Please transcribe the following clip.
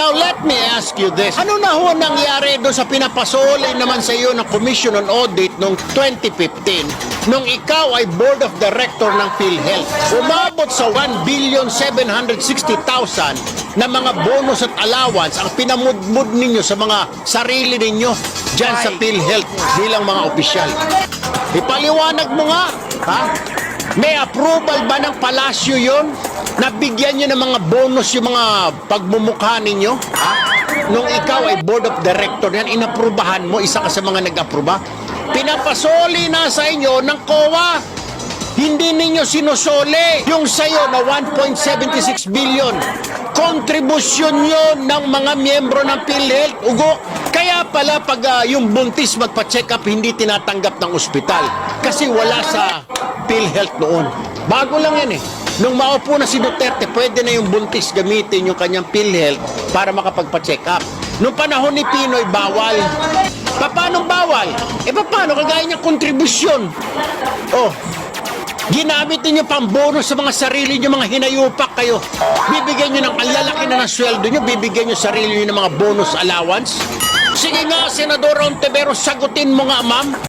Now, let me ask you this. Ano na ho nangyari doon sa pinapasoli naman sa iyo ng Commission on Audit noong 2015 nung ikaw ay Board of Director ng PhilHealth? Umabot sa 1 billion 760,000 na mga bonus at allowance ang pinamudmud ninyo sa mga sarili ninyo dyan sa PhilHealth bilang mga opisyal. Ipaliwanag mo nga, ha? May approval ba ng palasyo yon? Nabigyan nyo ng mga bonus yung mga pagmumukha ninyo? Ha? Nung ikaw ay board of director yan, inaprubahan mo, isa ka sa mga nag-aproba. Pinapasoli na sa inyo ng COA. Hindi ninyo sinusoli yung sayo na 1.76 billion. Kontribusyon yon ng mga miyembro ng PhilHealth. Ugo, kaya pala pag ah, yung buntis magpa-check up, hindi tinatanggap ng ospital. Kasi wala sa PhilHealth noon. Bago lang yan eh. Nung maupo na si Duterte, pwede na yung buntis gamitin yung kanyang PhilHealth para makapagpa-check up. Nung panahon ni Pinoy, bawal. Pa- Paano bawal? Eh paano? Kagaya niya kontribusyon. Oh, Ginamit ninyo pang bonus sa mga sarili nyo, mga hinayupak kayo. Bibigyan nyo ng ang lalaki na ng sweldo nyo, bibigyan nyo sarili nyo ng mga bonus allowance. Sige nga, Senador Ontiveros, sagutin mo nga, ma'am.